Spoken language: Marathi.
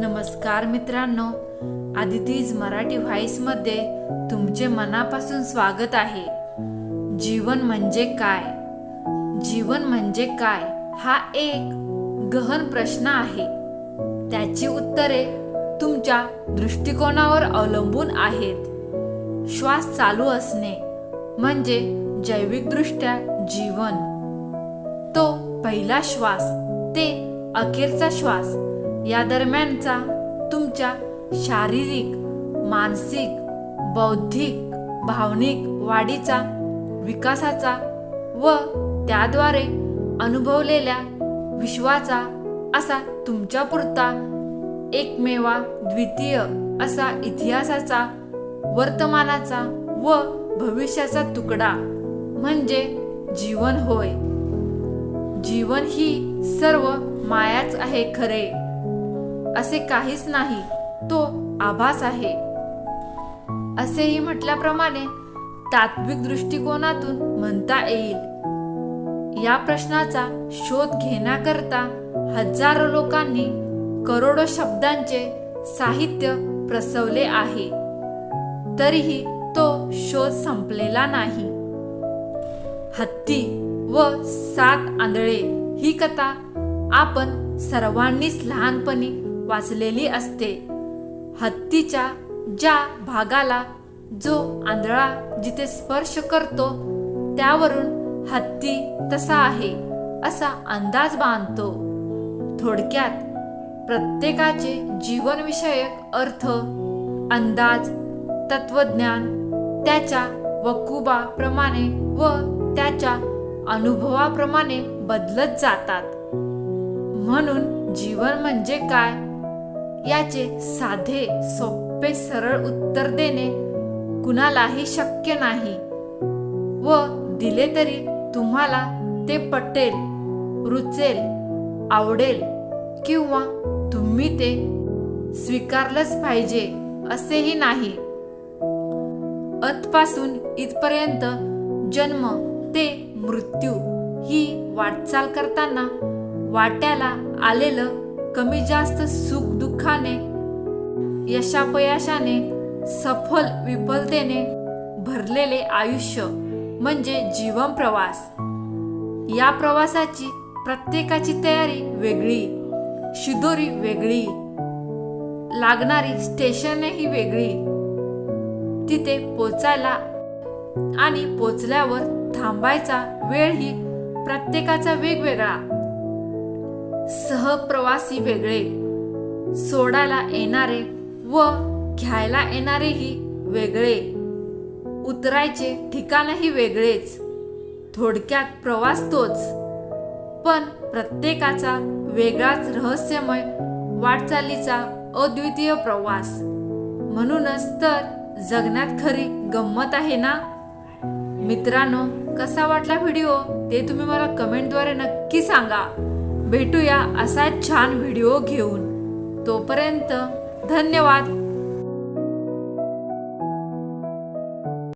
नमस्कार मित्रांनो आदितीज मराठी व्हॉइसमध्ये तुमचे मनापासून स्वागत आहे. जीवन म्हणजे काय? जीवन म्हणजे काय हा एक गहन प्रश्न आहे. त्याची उत्तरे तुमच्या दृष्टिकोनावर अवलंबून आहेत. श्वास चालू असणे म्हणजे जैविकदृष्ट्या जीवन. तो पहिला श्वास ते अखेरचा श्वास. या दरम्यानचा तुमच्या शारीरिक मानसिक बौद्धिक भावनिक वाढीचा विकासाचा व त्याद्वारे अनुभवलेल्या विश्वाचा असा तुमच्यापुरता एकमेवा द्वितीय असा इतिहासाचा वर्तमानाचा व भविष्याचा तुकडा म्हणजे जीवन होय. जीवन ही सर्व मायाच आहे खरे. असे काहीच नाही. तो आभास आहे. असेही म्हटल्याप्रमाणे तात्विक दृष्टिकोनातून म्हणता येईल. या प्रश्नाचा शोध घेण्याकरता हजारो लोकांनी करोडो शब्दांचे साहित्य प्रसवले आहे. तरीही तो शोध संपलेला नाही. हत्ती व सात आंधळे ही कथा आपण सर्वांनीच लहानपणी वाचलेली असते. हत्तीच्या ज्या भागाला जो आंधळा जिथे स्पर्श करतो त्यावरून हत्ती तसा आहे असा अंदाज बांधतो. थोडक्यात प्रत्येकाचे जीवनविषयक अर्थ अंदाज तत्वज्ञान त्याच्या वकुबाप्रमाणे व त्याच्या अनुभवाप्रमाणे बदलत जातात. म्हणून जीवन म्हणजे काय? याचे साधे सोपे सरळ उत्तर देणे कुणालाही शक्य नाही व दिले तरी तुम्हाला ते पटेल रुचेल आवडेल किंवा तुम्ही ते स्वीकारलंच पाहिजे असेही नाही. अतपासून इथपर्यंत जन्म ते मृत्यू ही वाटचाल करताना वाट्याला आलेलं कमी जास्त सुख दुःखाने यशापयशाने सफल विफलतेने भरलेले आयुष्य म्हणजे जीवन प्रवास. या प्रवासाची प्रत्येकाची तयारी वेगळी शिदोरी वेगळी लागणारी स्टेशनही वेगळी. तिथे पोचायला आणि पोचल्यावर थांबायचा वेळही प्रत्येकाचा वेगवेगळा. सहप्रवासी वेगळे. सोडायला येणारे व घ्यायला येणारेही वेगळे. उतरायचे ठिकाणही वेगळेच. थोडक्यात प्रवास तोच. पण प्रत्येकाचा वेगळाच रहस्यमय वाटचालीचा अद्वितीय प्रवास. म्हणूनच तर जगण्यात खरी गंमत आहे ना? मित्रांनो कसा वाटला व्हिडिओ? ते तुम्ही मला कमेंटद्वारे नक्की सांगा. भेटूया असा छान व्हिडिओ घेऊन. तोपर्यंत धन्यवाद.